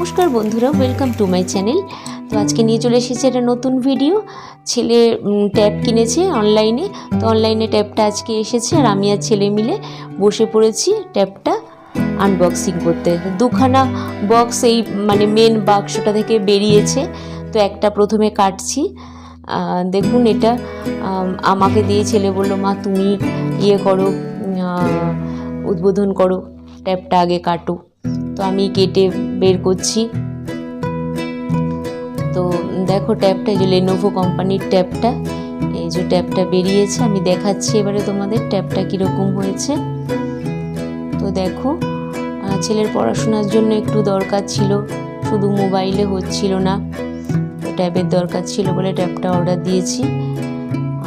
নমস্কার বন্ধুরা welcome to my channel তো আজকে নিয়ে চলে এসেছি একটা নতুন ভিডিও ছেলে ট্যাব কিনেছে অনলাইনে তো অনলাইনে ট্যাবটা আজকে এসেছে আর আমি আর ছেলে মিলে বসে পড়েছি ট্যাবটা আনবক্সিং করতে। দুখানা বক্স এই মানে মেন বাক্সটা থেকে বেরিয়েছে। তো একটা প্রথমে কাটছি। দেখুন এটা আমাকে দিয়ে ছেলে বলল, মা, তুমি ইয়ে করো উদ্বোধন করো ট্যাবটা আগে কাটো। তো আমি কেটে বের করছি। তো দেখো ট্যাবটা এই যে লেনোভো কোম্পানির ট্যাপটা, এই যে ট্যাপটা বেরিয়েছে। আমি দেখাচ্ছি এবারে তোমাদের ট্যাবটা কীরকম হয়েছে। তো দেখো ছেলের পড়াশোনার জন্য একটু দরকার ছিল, শুধু মোবাইলে হচ্ছিল না। ট্যাবের দরকার ছিল বলে ট্যাবটা অর্ডার দিয়েছি।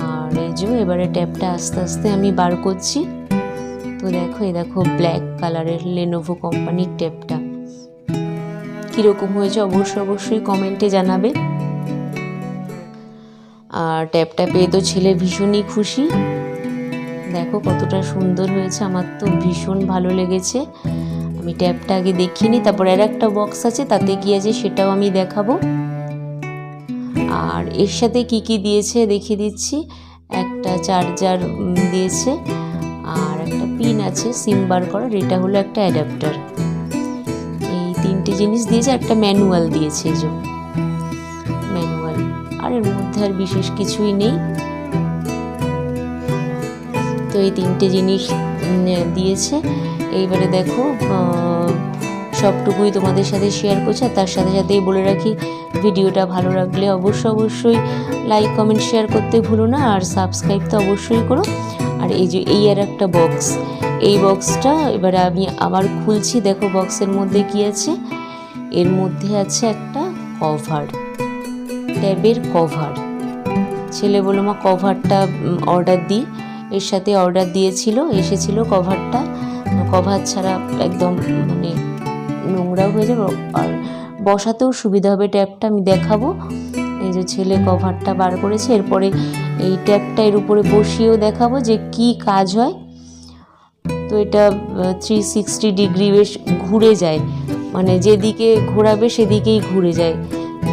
আর এই যে এবারে ট্যাবটা আস্তে আস্তে আমি বার করছি। তো দেখো, এই দেখো ব্ল্যাক কালারের লেনোভো কোম্পানির ট্যাবটা কীরকম হয়েছে অবশ্যই অবশ্যই কমেন্টে জানাবে। আর ট্যাবটা পেয়ে তো ছেলে ভীষণই খুশি। দেখো কতটা সুন্দর হয়েছে, আমার তো ভীষণ ভালো লেগেছে। আমি ট্যাবটা আগে দেখিনি, তারপর আর একটা বক্স আছে, তাতে কি আছে সেটাও আমি দেখাবো। আর এর সাথে কি কি দিয়েছে দেখিয়ে দিচ্ছি। একটা চার্জার দিয়েছে। আর একটা পিন আছে সিম বার করার, এটা হলো একটা অ্যাডাপ্টার এই তিনটে জিনিস দিয়েছে, একটা ম্যানুয়াল দিয়েছে যে। ম্যানুয়াল আর এর মধ্যে আর বিশেষ কিছুই নেই। তো এই তিনটে জিনিস দিয়েছে। এইবারে দেখো সবটুকুই তোমাদের সাথে শেয়ার করছি। আর তার সাথে সাথেই বলে রাখি, ভিডিওটা ভালো লাগলে অবশ্যই অবশ্যই লাইক কমেন্ট শেয়ার করতে ভুলো না। আর সাবস্ক্রাইব তো অবশ্যই করো। আর এই যে এই আর একটা বক্স এই বক্সটা এবারে আমি আবার খুলছি। দেখো বক্সের মধ্যে কি আছে? এর মধ্যে আছে একটা কভার ট্যাবের কভার ছেলে বলল, মা কভারটা অর্ডার দিই। এর সাথে অর্ডার দিয়েছিল, এসেছিল কভারটা কভার ছাড়া একদম মানে নোংরাও হয়ে যাবে। আর বসাতেও সুবিধা হবে ট্যাবটা, আমি দেখাবো। যে ছেলে কভারটা বার করেছে, এরপরে এই ট্যাপটা এর উপরে বসিয়েও দেখাবো যে কি কাজ হয়। তো এটা থ্রি সিক্সটি ডিগ্রি বেশ ঘুরে যায়। মানে যেদিকে ঘোরাবে সেদিকেই ঘুরে যায়।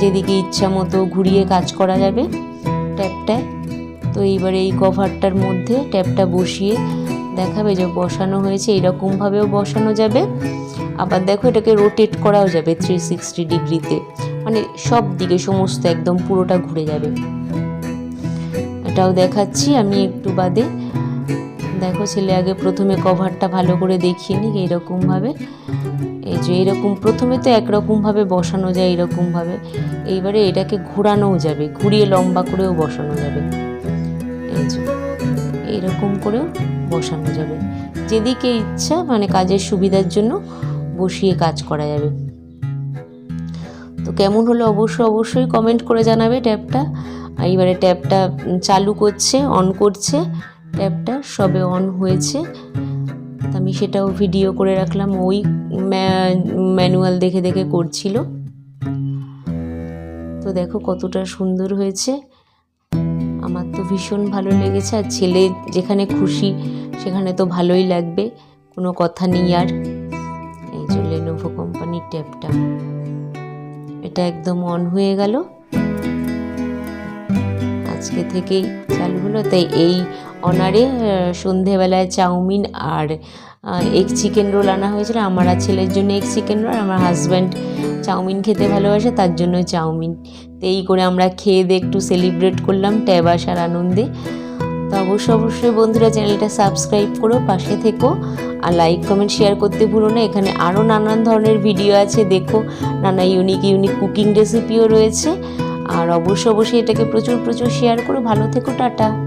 যেদিকে ইচ্ছা মতো ঘুরিয়ে কাজ করা যাবে ট্যাপটায় তো এইবারে এই কভারটার মধ্যে ট্যাপটা বসিয়ে দেখাবে যে বসানো হয়েছে, এরকমভাবেও বসানো যাবে। আবার দেখো এটাকে রোটেট করাও যাবে থ্রি সিক্সটি ডিগ্রিতে মানে সব দিকে, সমস্ত একদম পুরোটা ঘুরে যাবে। এটাও দেখাচ্ছি, আমি একটু বাদে। দেখো ছেলে আগে প্রথমে কভারটা ভালো করে দেখিয়ে নিক, এইরকমভাবে। এই যে এইরকম, প্রথমে তো একরকমভাবে বসানো যায় এইরকমভাবে। এইবারে এটাকে ঘোরানোও যাবে, ঘুরিয়ে লম্বা করেও বসানো যাবে। এই যে, এইরকম করেও বসানো যাবে। যেদিকে ইচ্ছা মানে কাজের সুবিধার জন্য বসিয়ে কাজ করা যাবে। তো কেমন হলো? অবশ্যই অবশ্যই কমেন্ট করে জানাবে ট্যাবটা। এবারে ট্যাবটা চালু করছে অন করছে। ট্যাবটা সবে অন হয়েছে। আমি সেটাও ভিডিও করে রাখলাম। ওই ম্যানুয়াল দেখে দেখে করছিল। তো দেখো কতটা সুন্দর হয়েছে। আমার তো ভীষণ ভালো লেগেছে। আর ছেলে যেখানে খুশি, সেখানে তো ভালোই লাগবে। কোনো কথা নেই আর। এই যে লেনোভো কোম্পানির ট্যাবটা। এটা একদম অন হয়ে গেল। আজকে থেকেই চালু হলো। তাই এই অনারে সন্ধেবেলায় চাউমিন আর এগ চিকেন রোল আনা হয়েছিল। আমার আর ছেলের জন্য এগ চিকেন রোল আমার হাজব্যান্ড চাউমিন খেতে ভালোবাসে, তার জন্য চাউমিন। তো এই করে আমরা খেয়ে দিয়ে একটু সেলিব্রেট করলাম ট্যাব আসার আনন্দে। তো অবশ্যই অবশ্যই বন্ধুরা চ্যানেলটা সাবস্ক্রাইব করো, পাশে থেকো। আর লাইক কমেন্ট শেয়ার করতে ভুলো না। এখানে আরও নানান ধরনের ভিডিও আছে, দেখো। নানা ইউনিক ইউনিক কুকিং রেসিপিও রয়েছে। আর অবশ্য অবশ্যই এটাকে প্রচুর প্রচুর শেয়ার করো। ভালো থেকো, টাটা।